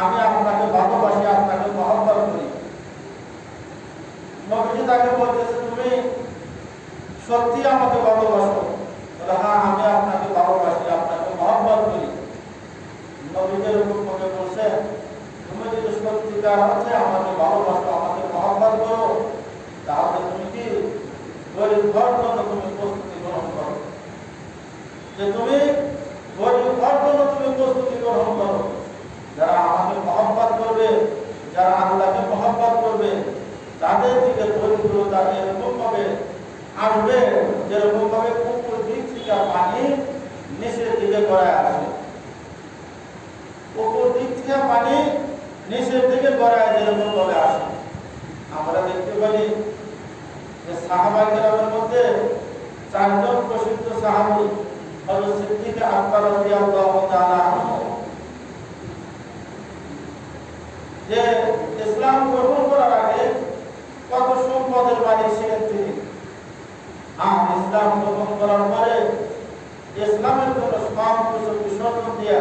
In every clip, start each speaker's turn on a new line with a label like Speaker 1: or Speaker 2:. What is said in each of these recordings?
Speaker 1: আমি আপনাকে ভালোবাসি, আপনাকে মহব্বত করি। নবীজি তাকে বলতেছে, তুমি সত্যি আমাকে ভালোবাসো? হ্যাঁ আমি আপনাকে ভালোবাসি, আপনাকে মহব্বত করি। আমাকে ভালোবাসো, আমাকে মহব্বত করো, তাহলে তুমি কি গরিব ঘর তুমি যে তুমি গরিব ঘর জন্য তুমি প্রস্তুতি গ্রহণ করো। যারা আমাকে মহব্বত করবে, যারা আল্লাহকে মহব্বত করবে, তাদের দিকে দরিদ্রতা এরকম ভাবে আসবে, যেরকম ভাবে উপর দিক থেকে পানি নিচের দিকে গড়ায় আসে। উপর দিক থেকে পানি নিচের দিকে গড়ায় যেরকম ভাবে আসে। আমরা দেখতে পারি যে সাহাবাই কেরামের মধ্যে চারজন প্রসিদ্ধ সাহাবি হল সিদ্দিক যে ইসলাম গ্রহণ করার আগে কত সম্পদের মালিক ছিলেন তিনি? আর ইসলাম গ্রহণ করার পরে ইসলামের জন্য সব কিছু বিসর্জন দিয়া,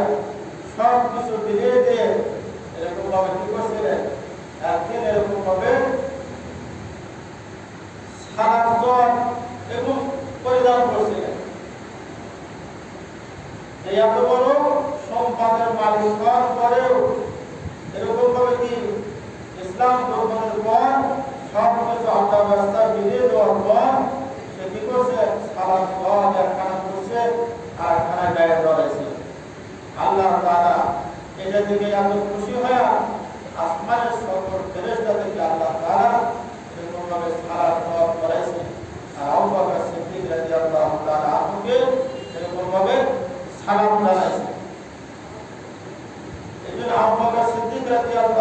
Speaker 1: সব কিছু বিলিয়ে দিয়ে এরকম ভাবে কি করছিলেন? একদিন এরকম ভাবে সারা জ্বর এবং পরিধান করছিলেন। এত বড় সম্পদের মালিক হওয়ার পরেও এরকম ভাবে কি ইসলাম গ্রহণের পর সব কিছু রাস্তা বিলিয়ে দেওয়ার পর সে কি করছে? সারা জ্বর একখানা করছে আর একখানা গায়ে ধরেছে আল্লাহ তাআলা এটা থেকে এত খুশি হয়ে আসমানের সকল ফেরেশতা থেকে আল্লাহ তাআলা এরকম ভাবে সারা জ্বর করাইছে আর আবু বকর সিদ্দিক রাদিয়াল্লাহু তাআলা আনহুকে এরকম ভাবে সালাম জানাইছে এই জন্য আবু বকর সিদ্দিক রাদিয়াল্লাহু তাআলা আনহু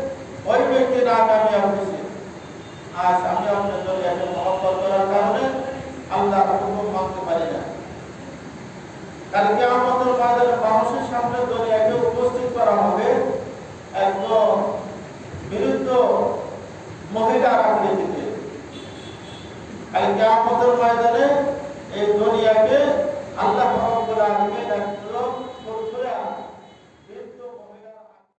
Speaker 1: ওই ব্যক্তি না কামিয়াব হয়েছে আজ আমি আপনার জন্য এত মহব্বত করার কারণে আল্লাহ হুকুম মানতে পারি না। কালকে আমাদের বাজারে মানুষের সামনে দুনিয়াকে উপস্থিত করা হবে একদম বিরুদ্ধ মহিলার আকৃতিতে কালকে আমাদের ময়দানে এই আলামিন